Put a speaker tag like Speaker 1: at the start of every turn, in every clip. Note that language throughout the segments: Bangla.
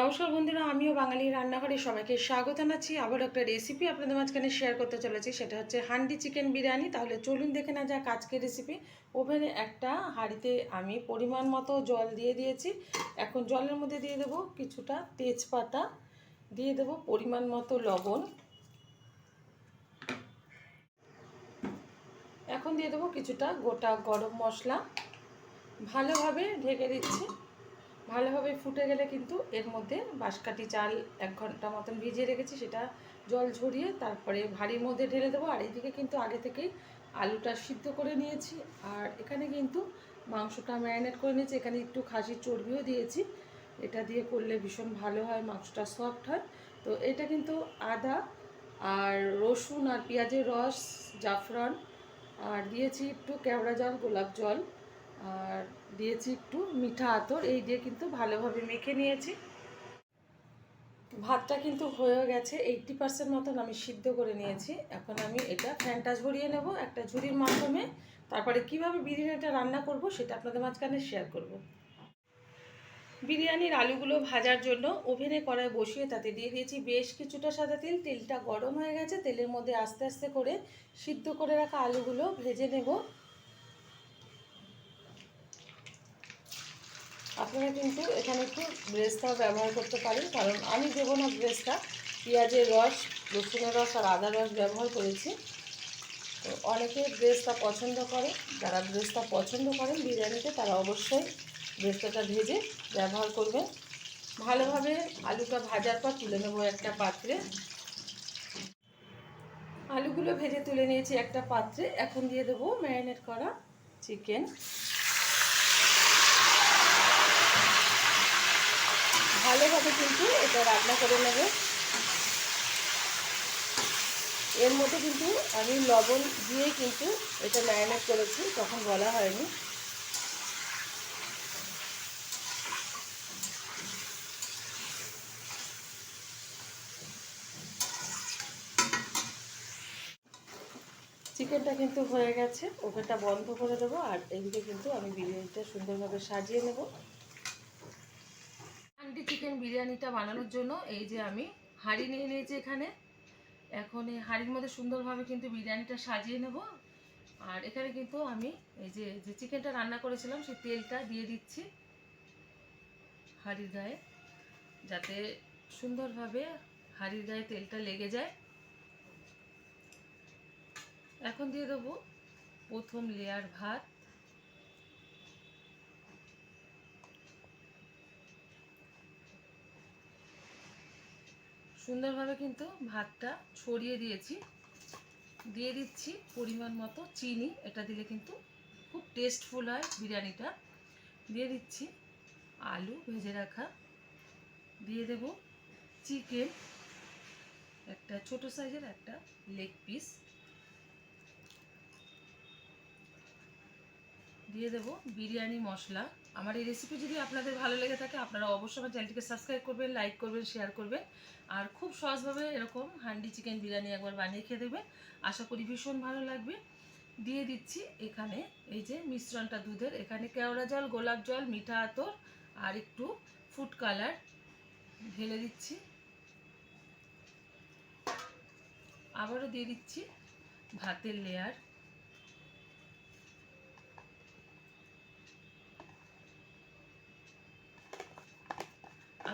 Speaker 1: নমস্কার বন্ধুরা, আমিও বাঙালি রান্নাঘরে সবাইকে স্বাগত জানাচ্ছি। আবার একটা রেসিপি আপনাদের মাঝখানে শেয়ার করতে চলেছি, সেটা হচ্ছে হান্ডি চিকেন বিরিয়ানি। তাহলে চলুন দেখে না যাক আজকের রেসিপি ওভেনে একটা হাঁড়িতে আমি পরিমাণ মতো জল দিয়ে দিয়েছি। এখন জলের মধ্যে দিয়ে দেবো কিছুটা তেজপাতা, দিয়ে দেবো পরিমাণ মতো লবণ। এখন দিয়ে দেবো কিছুটা গোটা গরম মশলা। ভালোভাবে ঢেকে দিচ্ছি। ভালোভাবে ফুটে গেলে কিন্তু এর মধ্যে বাঁশকাঠি চাল এক ঘণ্টা মতন ভিজিয়ে রেখেছি, সেটা জল ঝরিয়ে তারপরে ভারীর মধ্যে ঢেলে দেবো। আর এইদিকে কিন্তু আগে থেকেই আলুটা সিদ্ধ করে নিয়েছি। আর এখানে কিন্তু মাংসটা ম্যারিনেট করে নিয়েছি। এখানে একটু খাসির চর্বিও দিয়েছি। এটা দিয়ে করলে ভীষণ ভালো হয়, মাংসটা সফট হয়। তো এটা কিন্তু আদা আর রসুন আর পেঁয়াজের রস, জাফরান, আর দিয়েছি একটু কেওড়া জল, গোলাপ জল। আর দিয়েছি একটু মিঠা আতর, এই দিয়ে কিন্তু ভালোভাবে মেখে নিয়েছি। ভাতটা কিন্তু হয়ে গেছে এইটটি পার্সেন্ট মতন আমি সিদ্ধ করে নিয়েছি। এখন আমি এটা ফ্যানটা ঝরিয়ে নেব একটা ঝুড়ির মাধ্যমে। তারপরে কীভাবে বিরিয়ানিটা রান্না করব সেটা আপনাদের মাঝখানে শেয়ার করব। বিরিয়ানির আলুগুলো ভাজার জন্য ওভেনে কড়াই বসিয়ে তাতে দিয়ে দিয়েছি বেশ কিছুটা সাদা তেল। তেলটা গরম হয়ে গেছে, তেলের মধ্যে আস্তে আস্তে করে সিদ্ধ করে রাখা আলুগুলো ভেজে নেব। আপনারা কিন্তু এখানে একটু ব্রেস্তাও ব্যবহার করতে পারেন, কারণ আমি দেবো না ব্রেস্তা। পেঁয়াজের রস, রসুনের রস আর আদা রস ব্যবহার করেছি। তো অনেকে ব্রেস্তা পছন্দ করে, যারা ব্রেস্তা পছন্দ করেন বিরিয়ানিতে, তারা অবশ্যই ব্রেস্তাটা ভেজে ব্যবহার করবেন। ভালোভাবে আলুটা ভাজার পর তুলে নেব একটা পাত্রে। আলুগুলো ভেজে তুলে নিয়েছি একটা পাত্রে। এখন দিয়ে দেবো ম্যারিনেট করা চিকেন। ভালোভাবে কিন্তু এটা রান্না করে নেব। এর মধ্যে কিন্তু আমি লবণ দিয়ে কিন্তু এটা ম্যারিনেট করেছি, তখন বলা হয়নি। চিকেনটা কিন্তু হয়ে গেছে, ওভেনটা বন্ধ করে দেবো, আর এদিকে কিন্তু আমি বিরিয়ানিটা সুন্দরভাবে সাজিয়ে নেব। চিকেন বিরিয়ানিটা বানানোর জন্য এই যে আমি হাঁড়ি নিয়ে নিয়েছি এখানে। এখন এই হাঁড়ির মধ্যে সুন্দরভাবে কিন্তু বিরিয়ানিটা সাজিয়ে নেব। আর এখানে কিন্তু আমি এই যে যে চিকেনটা রান্না করেছিলাম, সেই তেলটা দিয়ে দিচ্ছি হাঁড়ির গায়ে, যাতে সুন্দরভাবে হাঁড়ির গায়ে তেলটা লেগে যায়। এখন দিয়ে দেবো প্রথম লেয়ার ভাত। সুন্দরভাবে কিন্তু ভাতটা ছড়িয়ে দিয়েছি। দিয়ে দিচ্ছি পরিমাণ মতো চিনি। এটা দিলে কিন্তু খুব টেস্টফুল হয় বিরিয়ানিটা। দিয়ে দিচ্ছি আলু ভেজে রাখা। দিয়ে দেব চিকেন একটা ছোট সাইজের একটা লেগ পিস দিয়ে দেব বিরিয়ানি মশলা। আমার এই রেসিপি যদি আপনাদের ভালো লেগে থাকে, আপনারা অবশ্যই আমার চ্যানেলটিকে সাবস্ক্রাইব করবেন লাইক করবেন শেয়ার করবেন। আর খুব সহজভাবে এরকম হান্ডি চিকেন বিরিয়ানি একবার বানিয়ে খেয়ে দেবেন। আশা করি ভীষণ ভালো লাগবে। দিয়ে দিচ্ছি এখানে এই যে মিশ্রণটা দুধের। এখানে কেওড়া জল, গোলাপ জল, মিঠা আতর আর একটু ফুড কালার ঢেলে দিচ্ছি। আবারও দিয়ে দিচ্ছি ভাতের লেয়ার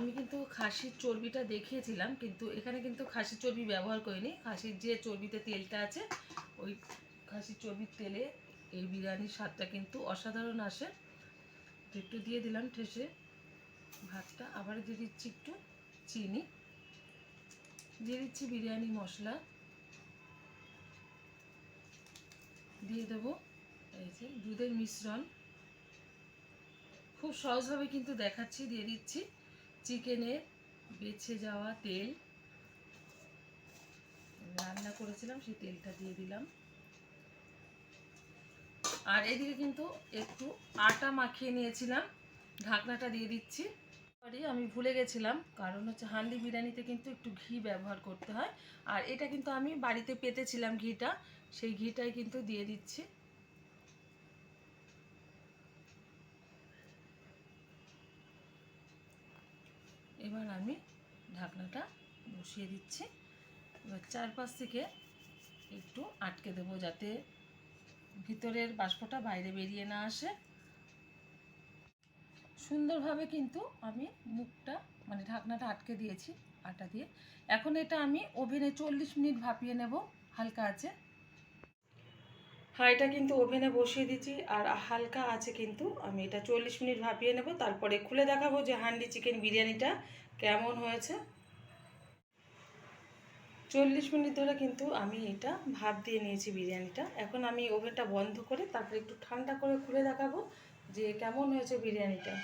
Speaker 1: আমি কিন্তু খাসির চর্বিটা দেখিয়েছিলাম, কিন্তু এখানে কিন্তু খাসির চর্বি ব্যবহার করিনি। খাসির যে চর্বিতে তেলটা আছে, ওই খাসির চর্বির তেলে এই বিরিয়ানির স্বাদটা কিন্তু অসাধারণ আসে। একটু দিয়ে দিলাম ঠেসে ভাতটা। আবার দিয়ে দিচ্ছি একটু চিনি। দিয়ে দিচ্ছি বিরিয়ানি মশলা। দিয়ে দেবো এই যে দুধের মিশ্রণ। খুব সহজভাবে কিন্তু দেখাচ্ছি, দিয়ে দিচ্ছি। চিকেনের বেছে যাওয়া তেল। রান্না করেছিলাম, সেই তেলটা দিয়ে দিলাম। আর এদিকে কিন্তু একটু আটা মাখিয়ে নিয়েছিলাম, ঢাকনাটা দিয়ে দিচ্ছি। সরি, আমি ভুলে গেছিলাম, কারণ হচ্ছে হান্ডি বিরিয়ানিতে কিন্তু একটু ঘি ব্যবহার করতে হয়। আর এটা কিন্তু আমি বাড়িতে পেতেছিলাম ঘিটা, সেই ঘিটাই কিন্তু দিয়ে দিচ্ছি। এবার আমি ঢাকনাটা বসিয়ে দিচ্ছি। এবার চারপাশ থেকে একটু আটকে দেবো যাতে ভিতরের বাষ্পটা বাইরে বেরিয়ে না আসে। সুন্দরভাবে কিন্তু আমি মুখটা মানে ঢাকনাটা আটকে দিয়েছি, আটা দিয়ে। এখন এটা আমি ওভেনে চল্লিশ মিনিট ভাপিয়ে নেব, হালকা আছে। হাঁড়িটা কিন্তু ওভেনে বসিয়ে দিচ্ছি আর হালকা আছে কিন্তু। আমি এটা চল্লিশ মিনিট ভাপিয়ে নেব, তারপরে খুলে দেখাবো যে হান্ডি চিকেন বিরিয়ানিটা কেমন হয়েছে। চল্লিশ মিনিট ধরে কিন্তু আমি এটা ভাপ দিয়ে নিয়েছি বিরিয়ানিটা। এখন আমি ওভেনটা বন্ধ করে তারপরে একটু ঠান্ডা করে খুলে দেখাবো যে কেমন হয়েছে বিরিয়ানিটা।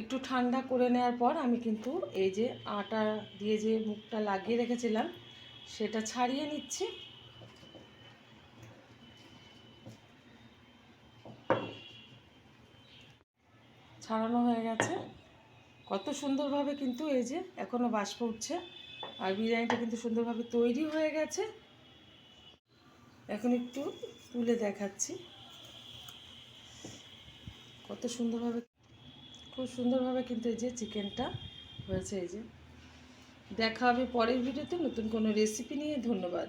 Speaker 1: একটু ঠান্ডা করে নেওয়ার পর আমি কিন্তু এই যে আটা দিয়ে যে মুখটা লাগিয়ে রেখেছিলাম, সেটা ছাড়িয়ে নিচ্ছি। ছাড়ানো হয়ে গেছে। কত সুন্দরভাবে কিন্তু এই যে এখনও বাষ্প উঠছে, আর বিরিয়ানিটা কিন্তু সুন্দরভাবে তৈরি হয়ে গেছে। এখন একটু তুলে দেখাচ্ছি। কত সুন্দরভাবে, খুব সুন্দরভাবে কিন্তু এই যে চিকেনটা হয়েছে এই যে। দেখা হবে পরের ভিডিওতে। নতুন কোনো রেসিপি নিয়ে। ধন্যবাদ।